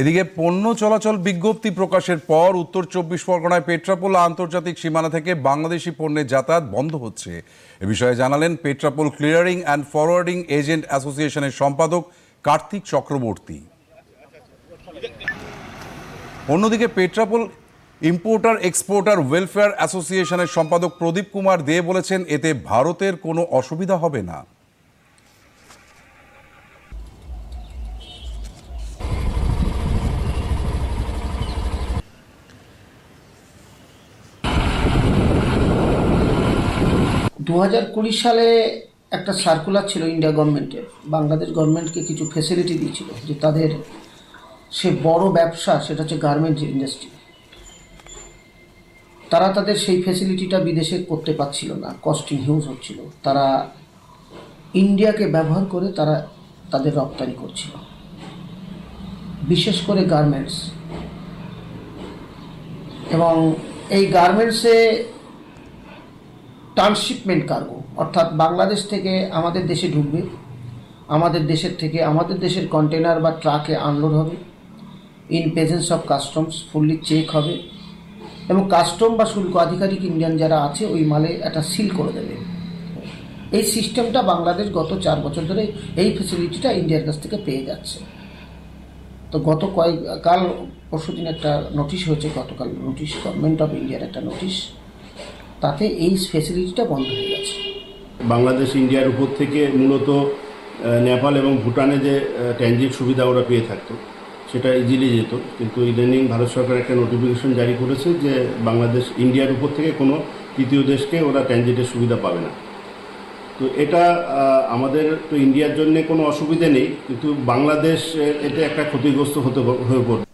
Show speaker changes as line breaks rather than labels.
এদিকে পণ্য চলাচল বিজ্ঞপ্তি প্রকাশের পর উত্তর চব্বিশ পরগনায় পেট্রাপোল আন্তর্জাতিক সীমানা থেকে বাংলাদেশি পণ্যের যাতায়াত বন্ধ হচ্ছে। এ বিষয়ে জানালেন Petrapole clearing and forwarding agent অ্যাসোসিয়েশনের সম্পাদক কার্তিক চক্রবর্তী। অন্যদিকে পেট্রাপোল ইম্পোর্টার এক্সপোর্টার ওয়েলফেয়ার অ্যাসোসিয়েশনের সম্পাদক প্রদীপ কুমার দে বলেছেন, এতে ভারতের কোনো অসুবিধা হবে না।
দু হাজার কুড়ি সালে একটা সার্কুলার ছিল ইন্ডিয়া গভর্নমেন্টের বাংলাদেশ গভর্নমেন্টকে কিছু ফেসিলিটি দিয়েছিল যে তাদের সে বড় ব্যবসা, সেটা হচ্ছে গার্মেন্টস ইন্ডাস্ট্রি তারা তাদের সেই ফেসিলিটিটা বিদেশে করতে পারছিল না কস্টিং হিউজ হচ্ছিল। তারা ইন্ডিয়াকে ব্যবহার করে তারা তাদের রপ্তানি করছিল। বিশেষ করে গার্মেন্টস এবং এই গার্মেন্টসে ট্রান্সশিপমেন্ট কার্গো অর্থাৎ বাংলাদেশ থেকে আমাদের দেশে ঢুকবে, আমাদের দেশের থেকে আমাদের দেশের কন্টেনার বা ট্রাকে আনলোড হবে in presence of customs fully check হবে, এবং কাস্টম বা শুল্ক আধিকারিক ইন্ডিয়ান যারা আছে, ওই মালে একটা সিল করে দেবে। এই সিস্টেমটা বাংলাদেশ গত চার বছর ধরে এই ফেসিলিটিটা ইন্ডিয়ার কাছ থেকে পেয়ে যাচ্ছে। তো গত কয়েক, কাল পরশুদিন একটা নোটিশ হয়েছে, গতকাল নোটিশ গভর্নমেন্ট অফ ইন্ডিয়ার একটা নোটিশ তাতে এই ফেসিলিটিটা বন্ধ হয়ে গেছে।
বাংলাদেশ, ইন্ডিয়ার উপর থেকে মূলত নেপাল এবং ভুটানে যে ট্রানজিট সুবিধা ওরা পেয়ে থাকতো, সেটা ইজিলি যেত। কিন্তু ইদানিং ভারত সরকার একটা নোটিফিকেশন জারি করেছে যে, বাংলাদেশ, ইন্ডিয়ার উপর থেকে কোনো তৃতীয় দেশকে ওরা ট্রানজিটের সুবিধা পাবে না। তো এটা আমাদের তো ইন্ডিয়ার জন্য কোনো অসুবিধা নেই, কিন্তু বাংলাদেশ এতে একটা ক্ষতিগ্রস্ত হতে হয়ে পড়বে।